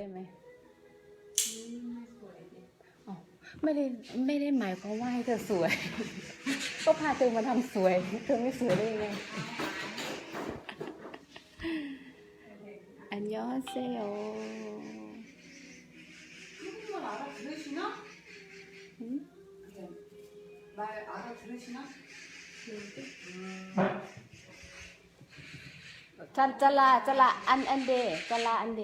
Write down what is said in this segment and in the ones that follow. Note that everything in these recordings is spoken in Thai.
ได้ไหมไม่ได้ไม่ได้หมายความว่าให้เธอสวย ก็พาเธอมาทำสวย เธอไม่สวยได้ยังไง อันยอเซโอจันจัลลาจัลลาอันอันเดจัลลาอันเด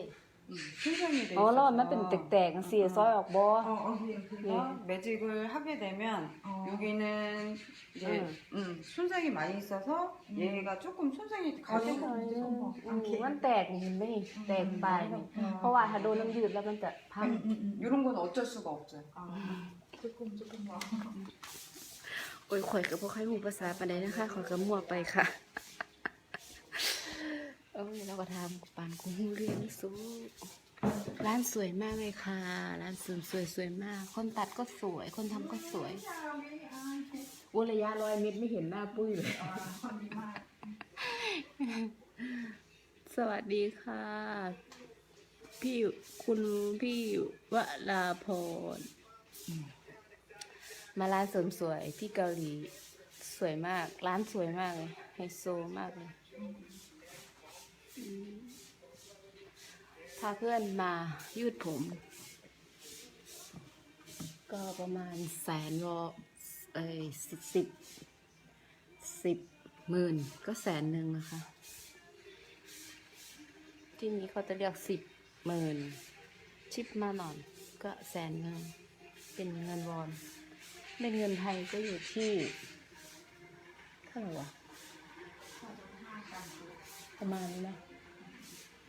음, 순정이 돼 อ๋อแล้วมัน 있어서. เป็นแตกๆเสียซอยออกบอ 어, 어, 그래서 매직을 하게 되면 어. 여기는 이제 응. 음, 손상이 많이 있어서 얘가 조금 손상이 가지 เออ อืมมันแตกเห็นไหมนี่แตกไปนี่เพราะว่าถ้าโดนน้ำยืดแล้วมันจะพัง 이런 건 어쩔 수가 없어요. 아, 조금 조금 더. โอ้ยข่อยกับพวกใครหูภาษาปานใดนะคะข่อยก็มั่วไปค่ะ เอ้ยเราก็ทำปานกูเรียนสูร้านสวยมากเลยค่ะ ร้านเสริมสวยสวยมาก คนตัดก็สวย คนทำก็สวยอุระยะร้อยเมตรไม่เห็นหน้าปุ้ยเลย สวัสดีค่ะ พี่คุณพี่วราพร มาร้านเสริมสวยที่เกาหลี สวยมาก ร้านสวยมากเลยไฮโซมากเลย พาเพื่อนมายืดผม ก็ประมาณแสนวอเอ้ยสิบสิบสิบหมื่นก็แสนหนึ่งนะคะ ที่นี้เขาจะเรียกสิบหมื่นชิปมาหน่อยก็แสนหนึ่งเป็นเงินวอนเป็นเงินไทยก็อยู่ที่เท่าไหร่วะประมาณนี้นะ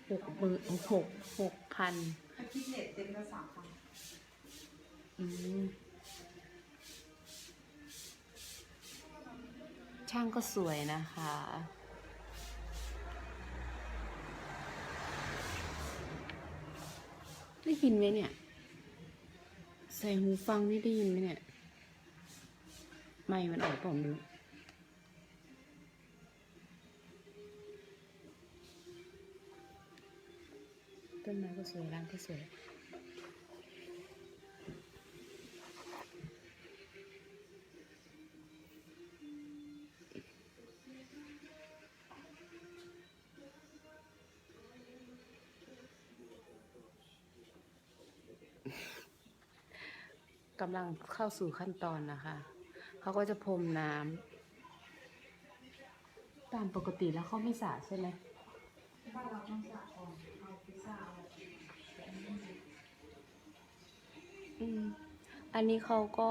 หกหมื่นหกหกพันคิดเน็ตเต็มละสามพันอืมช่างก็สวยนะคะ ได้ยินไหมเนี่ย ใส่หูฟังนี่ได้ยินไหมเนี่ย ไม่มันออกต่าม่รู้ ต้นไม้ก็สวยร้านก็สวยกำลังเข้าสู่ขั้นตอนนะคะ เขาก็จะพรมน้ำ ตามปกติแล้วเขาไม่สระใช่ไหมบ้านเราต้องสระก่อน อืม อันนี้เขาก็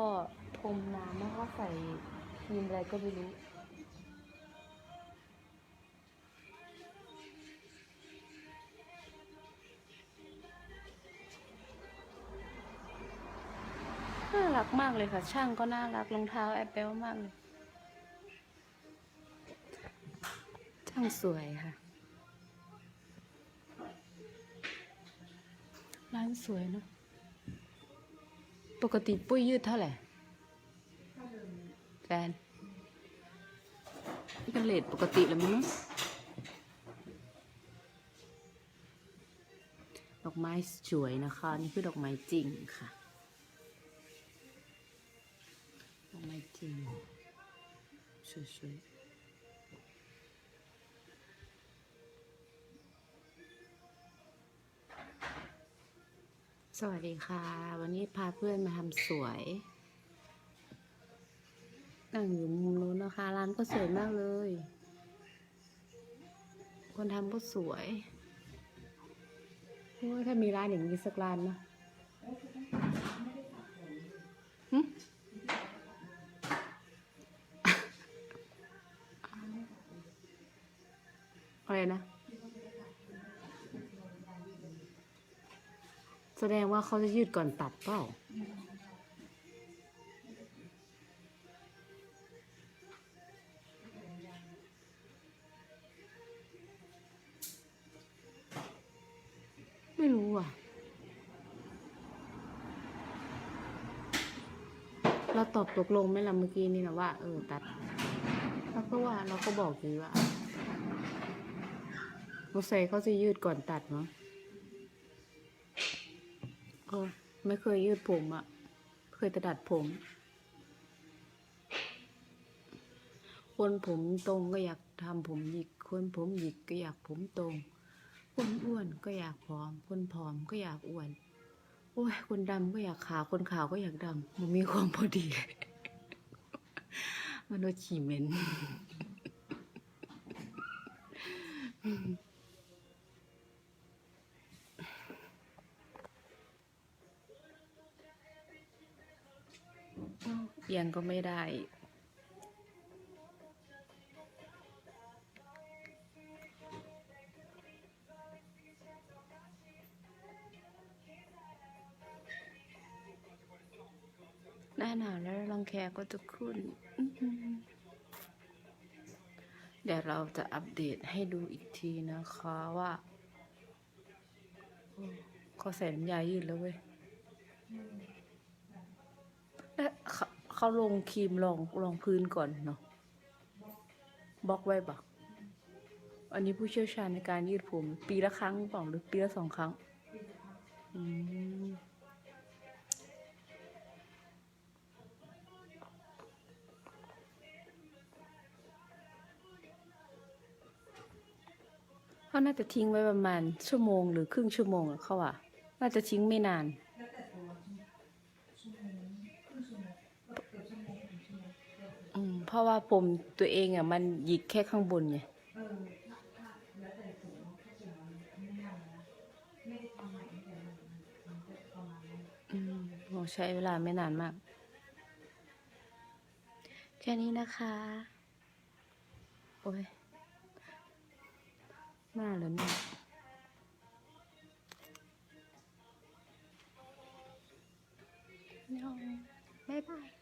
พรมน้ำแล้วก็ใส่ครีมอะไรก็ไม่รู้ น่ารักมากเลยค่ะ ช่างก็น่ารักรองเท้าแอปเปิลมากเลย ช่างสวยค่ะ ร้านสวยเนอะ ปกติปุ้ยยืดเท่าไหร่แฟนนี่เป็นเลทปกติแล้วมั้งดอกไม้สวยนะคะ นี่คือดอกไม้จริงค่ะ ดอกไม้จริงสวยๆ สวัสดีค่ะ วันนี้พาเพื่อนมาทำสวยนั่งอยู่มุมนู้นนะคะ ร้านก็สวยมากเลย คนทำก็สวยโอ้ยถ้ามีร้านอย่างนี้สักร้านนะอะไรนะ แสดงว่าเขาจะยืดก่อนตัดเปล่าไม่รู้อะ เราตอบตกลงไหมล่ะเมื่อกี้นี่นะว่า เออตัดเราก็ว่าเราก็บอกอยู่ว่าโมเสกเขาจะยืดก่อนตัดเนาะ โอ้ไม่เคยยืดผมอะเคยแต่ดัดผม คนผมตรงก็อยากทำผมหยิก คนผมหยิกก็อยากผมตรง คนอ้วนก็อยากผอม คนผอมก็อยากอ้วน โอ้ย คนดำก็อยากขาว คนขาวก็อยากดำมันมีความพอดีมนุษย์ฉีเหม็น เอียงก็ไม่ได้หน้าหนาวแล้วรังแคก็จะขึ้น เดี๋ยวเราจะอัปเดตให้ดูอีกทีนะคะว่าโอ้เขาใส่น้ำยายืดแล้วเว้ย เขาลงครีมรองรองพื้นก่อนเนาะบล็อกไว้ปะอันนี้ผู้เชี่ยวชาญในการยืดผม ปีละครั้งเปล่าหรือปีละสองครั้งอืมเขาน่าจะทิ้งไว้ประมาณชั่วโมงหรือครึ่งชั่วโมงเขาว่าน่าจะทิ้งไม่นาน แล้วแต่ตัวชั่วโมงครึ่งชั่วโมงเกือบชั่วโมงถึงชั่วโมงเกือบ อืมเพ ราะว่าผมตัวเองอะมันหยิกแค่ข้างบนไงเออถ้าถ้าแล้วแต่ตัวเนาะถ้าตัวมันไม่นานนะไม่ได้ทำใหม่ตั้งแต่มันมันจะประมาณนั้นอืมโหใช้เวลาไม่นานมาก แค่นี้นะคะ โอ้ยหน้าแล้วเนี่ยบ๊ายบาย